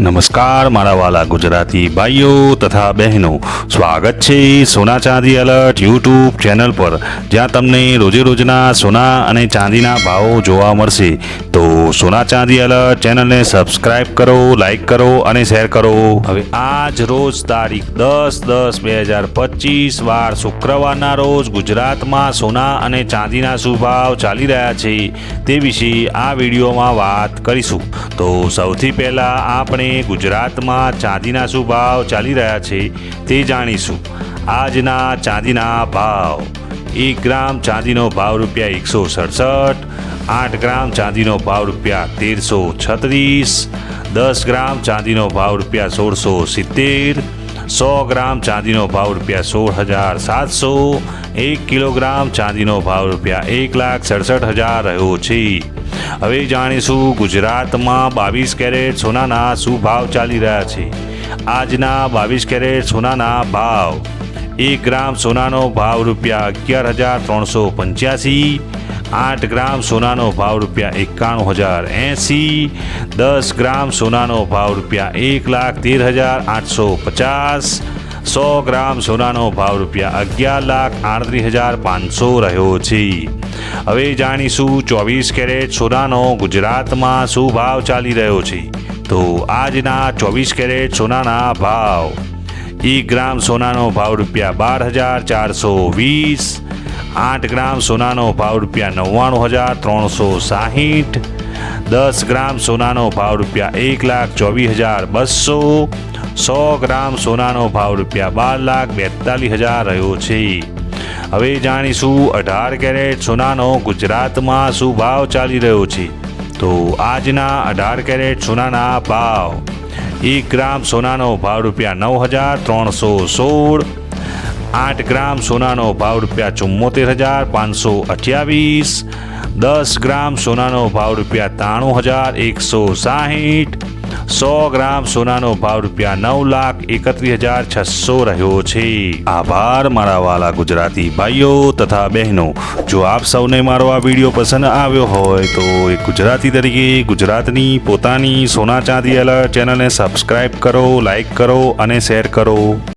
નમસ્કાર, મારા વાલા ગુજરાતી ભાઈઓ તથા બહેનો. સ્વાગત છે સોના ચાંદી અલર્ટ યુટ્યુબ ચેનલ પર. જ્યાં તમને રોજે રોજના સોના અને ચાંદીના ભાવો જોવા મળશે. તો સોના ચાંદી અલર્ટ ચેનલને સબસ્ક્રાઇબ કરો, લાઇક કરો અને શેર કરો. હવે આજ રોજ તારીખ દસ દસ બે હજાર પચીસ, વાર શુક્રવારના રોજ ગુજરાતમાં સોના અને ચાંદીના શું ભાવ ચાલી રહ્યા છે તે વિશે આ વિડીયોમાં વાત કરીશું. તો સૌથી પહેલાં આપણે ગુજરાતમાં ચાંદીના શું ભાવ ચાલી રહ્યા છે તે જાણીશું. આજના ચાંદીના ભાવ. એક ગ્રામ ચાંદીનો ભાવ રૂપિયા એકસો સડસઠ, આઠ ગ્રામ ચાંદીનો ભાવ રૂપિયા તેરસો છત્રીસ, દસ ગ્રામ ચાંદીનો ભાવ રૂપિયા સોળસો સિત્તેર સો ગ્રામ ચાંદીનો ભાવ રૂપિયા સોળ હજાર સાતસો, એક કિલોગ્રામ ચાંદીનો ભાવ રૂપિયા એક લાખ સડસઠ હજાર રહ્યો છે. હવે જાણીશું ગુજરાતમાં બાવીસ કેરેટ સોનાના શું ભાવ ચાલી રહ્યા છે. આજના બાવીસ કેરેટ સોનાના ભાવ. એક ગ્રામ સોનાનો ભાવ રૂપિયા અગિયાર હજાર ત્રણસો પંચ્યાસી આઠ ગ્રામ સોનાનો ભાવ રૂપિયા એકાણું હજાર એંસી, દસ ગ્રામ સોનાનો ભાવ રૂપિયા એક લાખ તેર હજાર આઠસો પચાસ, સો ગ્રામ સોનાનો ભાવ રૂપિયા અગિયાર લાખ આડત્રીસ હજાર પાંચસો રહ્યો છે. હવે જાણીશું ચોવીસ કેરેટ સોનાનો ગુજરાતમાં શું ભાવ ચાલી રહ્યો છે. તો આજના ચોવીસ કેરેટ સોનાના ભાવ. એક ગ્રામ સોનાનો ભાવ રૂપિયા બાર હજાર ચારસો વીસ આઠ ગ્રામ સોનાનો ભાવ રૂપિયા નવ્વાણું હજાર ત્રણસો સાહીઠ. દસ ગ્રામ સોનાનો ભાવ રૂપિયા એક લાખ ચોવીસ હજાર બસો. સો ગ્રામ સોનાનો ભાવ રૂપિયા બાર લાખ બેતાલીસ હજાર રહ્યો છે. હવે જાણીશું અઢાર કેરેટ સોનાનો ગુજરાતમાં શું ભાવ ચાલી રહ્યો છે? તો આજના અઢાર કેરેટ સોનાના ભાવ. એક ગ્રામ સોનાનો ભાવ રૂપિયા નવ હજાર ત્રણસો સોળ. આઠ ગ્રામ સોનાનો ભાવ રૂપિયા ચુમ્મોતેર હજાર પાંચસો અઠ્યાવીસ. દસ ગ્રામ સોનાનો ભાવ રૂપિયા ત્રાણું હજાર એકસો સાહીઠ. સો ગ્રામ સોનાનો ભાવ રૂપિયા નવ લાખ એકત્રીસ હજાર છસો રહ્યો છે. આભાર, મારા વાલા ગુજરાતી ભાઈઓ તથા બહેનો. જો આપ સૌને મારો આ વીડિયો પસંદ આવ્યો હોય તો એક ગુજરાતી તરીકે ગુજરાતની પોતાની સોના ચાંદી અલર્ટ ચેનલને સબસ્ક્રાઇબ કરો લાઈક કરો અને શેર કરો.